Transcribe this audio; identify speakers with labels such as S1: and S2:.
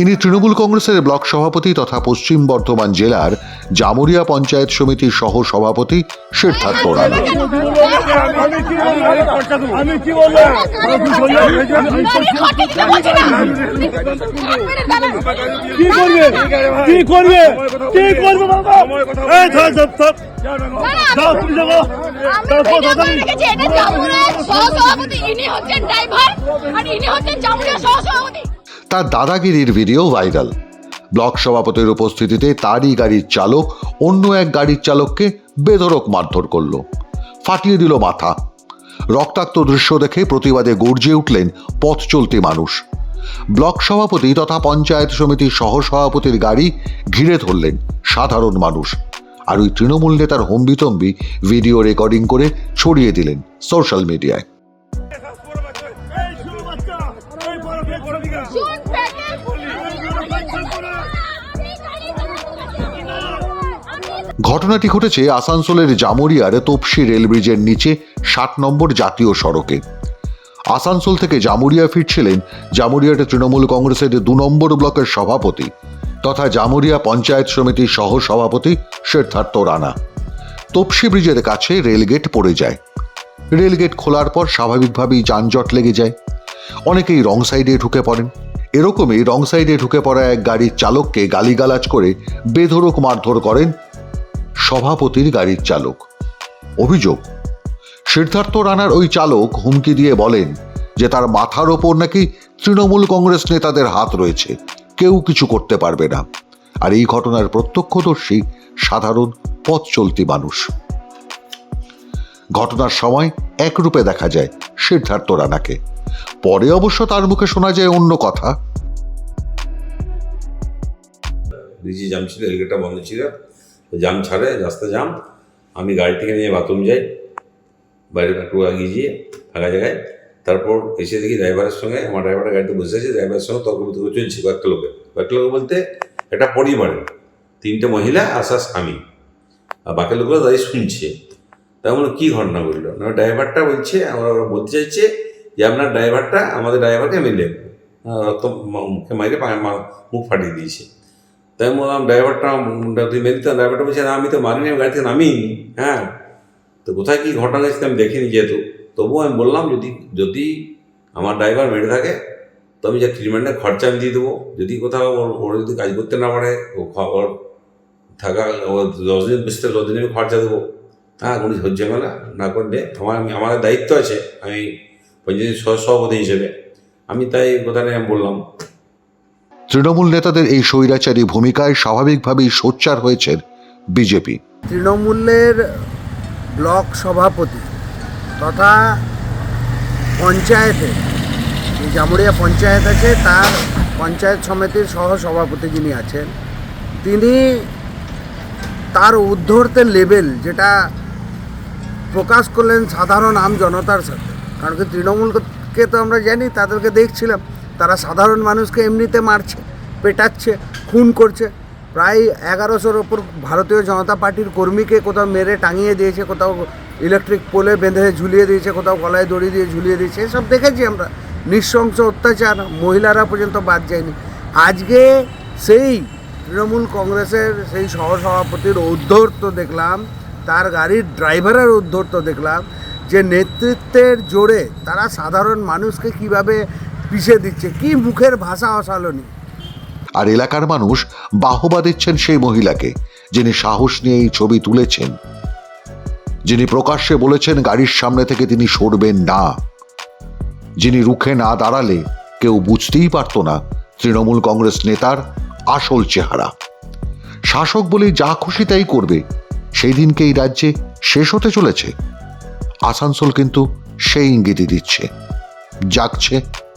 S1: ইনি তৃণমূল কংগ্রেসের ব্লক সভাপতি তথা পশ্চিম বর্ধমান জেলার জামুরিয়া পঞ্চায়েত সমিতির সহ সভাপতি সিদ্ধার্থ রানা তার দাদাগিরির ভিডিও ভাইরাল। ব্লক সভাপতির উপস্থিতিতে তারই গাড়ির চালক অন্য এক গাড়ির চালককে বেধরক মারধর করল। ফাটিয়ে দিল মাথা। রক্তাক্ত দৃশ্য দেখে প্রতিবাদে গর্জে উঠলেন পথ চলতি মানুষ। ব্লক সভাপতি তথা পঞ্চায়েত সমিতির সহ সভাপতির গাড়ি ঘিরে ধরলেন সাধারণ মানুষ। আর ওই তৃণমূল নেতার হম্বিতম্বি ভিডিও রেকর্ডিং করে ছড়িয়ে দিলেন সোশ্যাল মিডিয়ায়। ঘটনাটি ঘটেছে আসানসোলের জামুরিয়ার তোপসি রেল ব্রিজের নিচে ষাট নম্বর জাতীয় সড়কে। আসানসোল থেকে জামুরিয়া ফিরছিলেন জামুরিয়াতে তৃণমূল কংগ্রেসের দু নম্বর ব্লকের সভাপতি তথা জামুরিয়া পঞ্চায়েত সমিতির সহ সভাপতি সিদ্ধার্থ রানা। তোপসি ব্রিজের কাছে রেলগেট পড়ে যায়। রেলগেট খোলার পর স্বাভাবিকভাবেই যানজট লেগে যায়। অনেকেই রং সাইডে ঢুকে পড়েন। এরকমই রং সাইডে ঢুকে পড়া এক গাড়ির চালককে গালিগালাজ করে বেধরক মারধর করেন সভাপতির গাড়ির চালক। অভিযোগ, সিদ্ধার্থ রানার ওই চালক হুমকি দিয়ে বলেন যে তার মাথার ওপর নাকি তৃণমূল কংগ্রেস নেতাদের হাত রয়েছে, কেউ কিছু করতে পারবে না। আর এই ঘটনার প্রত্যক্ষদর্শী সাধারণ পথ চলতি মানুষ। ঘটনার সময় একরূপে দেখা যায় সিদ্ধার্থ রানাকে। পরে অবশ্য তার মুখে শোনা যায় অন্য কথা।
S2: ব্রিজে জাম ছিল বন্ধ ছিল। তো জাম ছাড়ে, রাস্তা জাম। আমি গাড়ি থেকে নিয়ে বাথরুম যাই, বাইরে একটু এগিয়ে গিয়ে ফাঁকা জায়গায়। তারপর এসে দেখি ড্রাইভারের সঙ্গে, আমার ড্রাইভারের গাড়িতে বসে আছে ড্রাইভারের সঙ্গে তর্ক বিতর্ক চলছে কয়েকটা লোকে। কয়েকটা লোক বলতে একটা পরিবারের তিনটে মহিলা আসার স্বামী আর বাকি লোকগুলো দাঁড়িয়ে শুনছে। তেমন কী ঘটনা ঘটলো? না ড্রাইভারটা বলছে, আমরা ওরা বলতে চাইছে যে আপনার ড্রাইভারটা আমাদের ড্রাইভারকে মেলে রক্ত মুখে মাইরে মুখ ফাটিয়ে দিয়েছে। তাই বললাম ড্রাইভারটা তুই মেরে দিতাম ড্রাইভারটা বলছে, না, আমি তো মারিনি, আমি গাড়ি থেকে নামিনি। হ্যাঁ। তো কোথায় কী ঘটনা গেছে আমি দেখিনি যেহেতু। তবুও আমি বললাম, যদি যদি আমার ড্রাইভার মেরে থাকে, তো আমি যা ট্রিটমেন্টের খরচা আমি দিয়ে দেবো। যদি কোথাও ওর- যদি কাজ করতে না পারে, ও ওর থাকা, ও দশ দিন বেশি দশ দিন আমি খরচা দেবো। হ্যাঁ কোনো ঝামেলা না করলে আমার আমি আমার দায়িত্ব আছে, আমি পঞ্চায়েত সভাপতি হিসেবে। আমি তাই কথাটা আমি বললাম।
S1: তৃণমূল নেতাদের এই স্বৈরাচারী ভূমিকায় স্বাভাবিকভাবেই সোচ্চার হয়েছেন বিজেপি।
S3: তৃণমূলের ব্লক সভাপতি তথা পঞ্চায়েতের যে জামুরিয়া পঞ্চায়েত আছে, তার পঞ্চায়েত সমিতির সহ সভাপতি যিনি আছেন, তিনি তার উদ্ধর্তের লেভেল যেটা প্রকাশ করলেন সাধারণ আম জনতার সাথে। কারণ কি তৃণমূলকে তো আমরা জানি, তাদেরকে দেখছিলাম। তারা সাধারণ মানুষকে এমনিতে মারছে, পেটাচ্ছে, খুন করছে। প্রায় এগারোশোর ওপর ভারতীয় জনতা পার্টির কর্মীকে কোথাও মেরে টাঙিয়ে দিয়েছে, কোথাও ইলেকট্রিক পোলে বেঁধে ঝুলিয়ে দিয়েছে, কোথাও গলায় দড়ি দিয়ে ঝুলিয়ে দিয়েছে, এসব দেখেছি আমরা। নৃশংস অত্যাচার, মহিলারা পর্যন্ত বাদ যায়নি। আজকে সেই তৃণমূল কংগ্রেসের সেই সহসভাপতির উদ্ধর্ত দেখলাম, তার গাড়ির ড্রাইভারের উদ্ধর্ত দেখলাম যে নেতৃত্বের জোরে তারা সাধারণ মানুষকে কীভাবে পিষে দিচ্ছে। কি মুখের ভাষা অসালনী
S1: আর এলাকার মানুষ বাহবা দিচ্ছেন সেই মহিলাকে, যিনি সাহস নিয়ে এই ছবি তুলেছেন। যিনি প্রকাশ্যে বলেছেন গাড়ির সামনে থেকে তিনি সরবেন না। যিনি রুখে না দাঁড়ালে কেউ বুঝতেই পারত না তৃণমূল কংগ্রেস নেতার আসল চেহারা। শাসক বলে যা খুশি তাই করবে, সেই দিনকে এই রাজ্যে শেষ হতে চলেছে। আসানসোল কিন্তু সেই ইঙ্গিতই দিচ্ছে। জাগছে